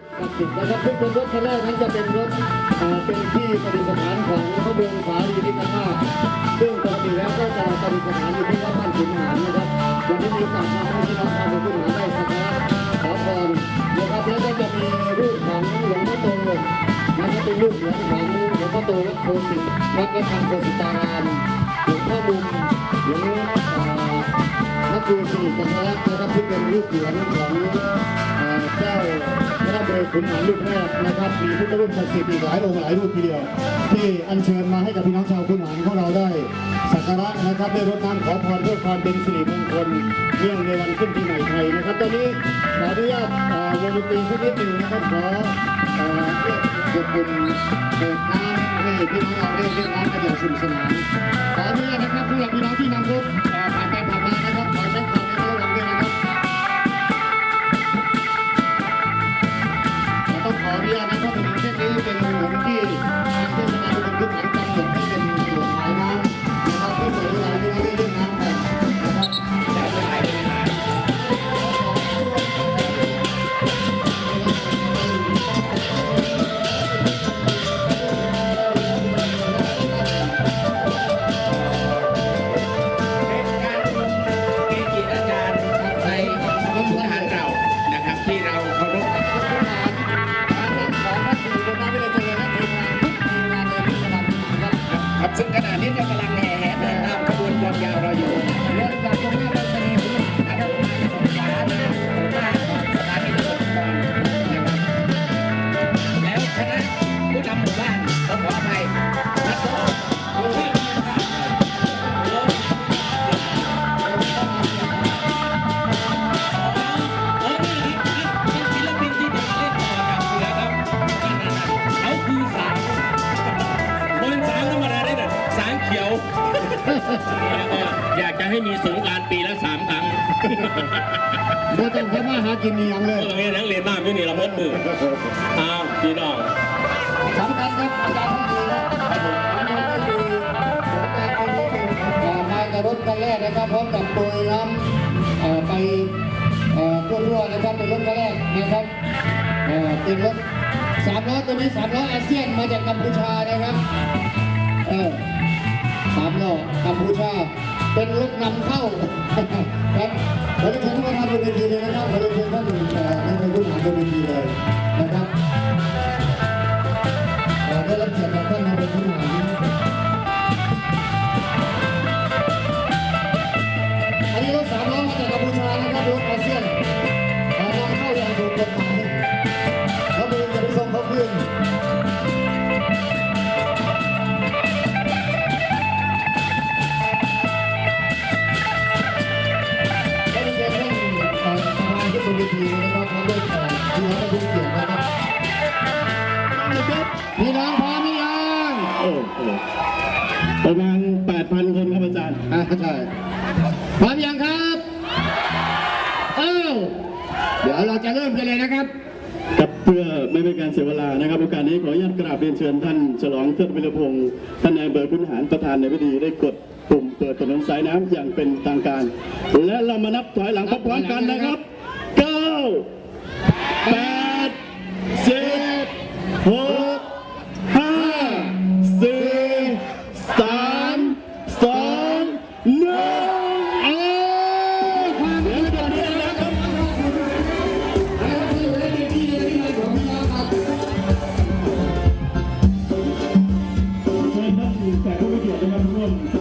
นะครับซึ่งเป็นรถคันแรกนั้นจะเป็นรถเป็นที่ประดิษฐานของพระบรมสารีริกธาตุซึ่งปกติแล้วก็จะประดิษฐานอยู่ที่วัดบ้านขุนหารนะครับวันนี้มีโอกาสมาให้พี่น้องชาวบ้านขุนหารได้สักการะขอพรนะครับแล้วก็จะมีรูปของหลวงพ่อโตนะครับเป็นรูปหรียญของหลวงพ่อโตวัดโพสิตวัดระฆังโพสิตารามหลวงพ่อบุญหลวงเอ่อพระครูสิริจันทรัตน์นะครับที่เป็นลูกเหรียญของ ขุนหารลูกแรกนะครับมีพุทธรูปศักดิ์สิทธิ์อีกหลายองค์หลายรูปทีเดียว ที่อัญเชิญมาให้กับพี่น้องชาวขุนหารของเราได้สักการะนะครับได้รดน้ำขอพรเพื่อความเป็นสิริมงคลเนื่องในวันขึ้นปีใหม่ไทยนะครับตอนนี้ขออนุญาตวงดนตรีสักนิดหนึ่งนะครับขอเอ่อเรียกบุญเปิดน้ำให้พี่น้องเราได้เล่นน้ำกันอย่างสนุกสนานขออนุญาตนะครับสำหรับพี่น้องที่นำรถ เขียวแล้วก็อยากจะให้มีสงกรารปีละสามครั้งเดี๋ยวต้องเข้ามาหากินนี่ยังเลเอยอเนี่ยนักเรียนมากที่นี่เราเพิ่มมืออ้าวพี่น้องสำคัญครับอาจารย์ท่านดีครับผมอันนี้ก็คือสงกรารปีนี้เป็นเอ่อมากับรถคันแรกนะครับพร้อมกับโปรยน้ำเอ่อไปเอ่อทั่วๆนะครับเป็นรถคันแรกนะครับเอ่อเป็นรถสามล้อตัวนี้สามล้ออาเซียนมาจากกัมพูชานะครับเออ สามล้อกัมพูชา เป็นรถนำเข้า ครับขอเรียนเชิญทุกท่านบนเวทีเลยนะครับ ที่ให้ได้รับเกียรตินะครับพี่น้องพร้อมหรือยังโอ้โหประมาณ 8,000 คนครับอาจารย์อ่าใช่พร้อมยังครับเอ้าเดี๋ยวเราจะเริ่มกันเลยนะครับครับเพื่อไม่เป็นการเสียเวลานะครับโอกาสนี้ขออนุญาตกราบเรียนเชิญท่านฉลองเทิดวิรพงศ์ท่านนายอำเบอร์คุณหารประธานในพิธีได้กดปุ่มเปิดถนนสายน้ำอย่างเป็นทางการ และเรามานับถอยหลังพร้อมๆกันนะครับ หกห้าสี่สามสองหนึ่งเออนด้วยนะคแต่วครับ